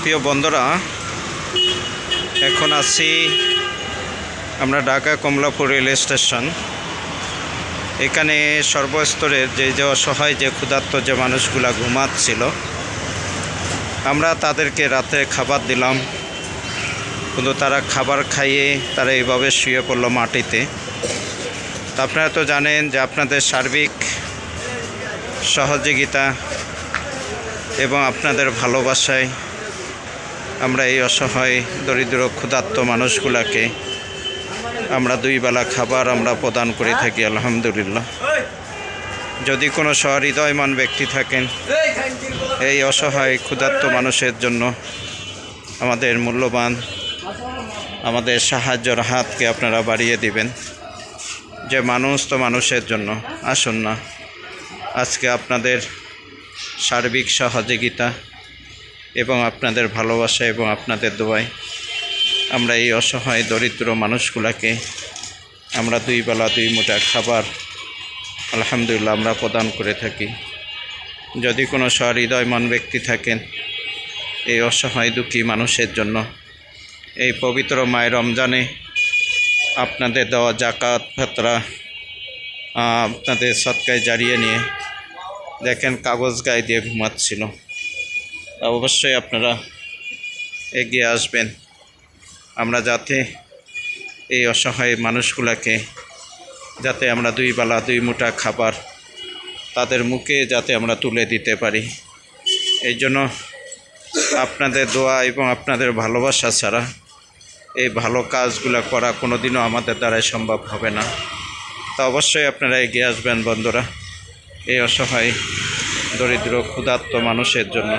প্রিয় বন্ধুরা, এখন আছি আমরা ঢাকা কমলাপুর রেল স্টেশন। এখানে সর্বস্তরের যে যে অসহায়, যে ক্ষুধার্ত যে মানুষগুলা ঘুমাচ্ছিল, আমরা তাদেরকে রাতে খাবার দিলাম। কিন্তু তারা খাবার খাইয়ে তারা এইভাবে শুয়ে পড়ল মাটিতে। আপনারা তো জানেন যে আপনাদের সার্বিক সহযোগিতা এবং আপনাদের ভালোবাসায় আমরা এই অসহায়, দরিদ্র, ক্ষুধার্ত মানুষগুলাকে আমরা দুই বেলা খাবার আমরা প্রদান করে থাকি, আলহামদুলিল্লাহ। যদি কোনো সহৃদয়মান ব্যক্তি থাকেন, এই অসহায়, ক্ষুধার্ত মানুষের জন্য আমাদের মূল্যবান, আমাদের সাহায্যর হাতকে আপনারা বাড়িয়ে দিবেন। যে মানুষ তো মানুষের জন্য, আসুন না। আজকে আপনাদের সার্বিক সহযোগিতা এবং আপনাদের ভালোবাসা এবং আপনাদের দোয়ায় আমরা এই অসহায় দরিদ্র মানুষগুলোকে আমরা দুই বেলা দুই মুঠা খাবার আলহামদুলিল্লাহ আমরা প্রদান করে থাকি। যদি কোনো সহৃদয়মান ব্যক্তি থাকেন এই অসহায় দুঃখী মানুষের জন্য, এই পবিত্র মায়ের রমজানে আপনাদের দেওয়া জাকাত, ফাতরা আপনাদের সৎকায় জারিয়ে নিয়ে দেখেন, কাগজ গায়ে দিয়ে ঘুমাচ্ছিল। অবশ্যই আপনারা এগিয়ে আসবেন। আমরা যাতে এই অসহায় মানুষগুলোকে, যাতে আমরা দুই বেলা দুই মুঠা খাবার তাদের মুখে যাতে আমরা তুলে দিতে পারি। এই জন্য আপনাদের দোয়া এবং আপনাদের ভালোবাসা ছাড়া এই ভালো কাজগুলো করা কোনো দিনও আমাদের দ্বারাই সম্ভব হবে না। তা অবশ্যই আপনারা এগিয়ে আসবেন, বন্ধুরা। এই অসহায় দরিদ্র ক্ষুধার্ত মানুষের জন্য।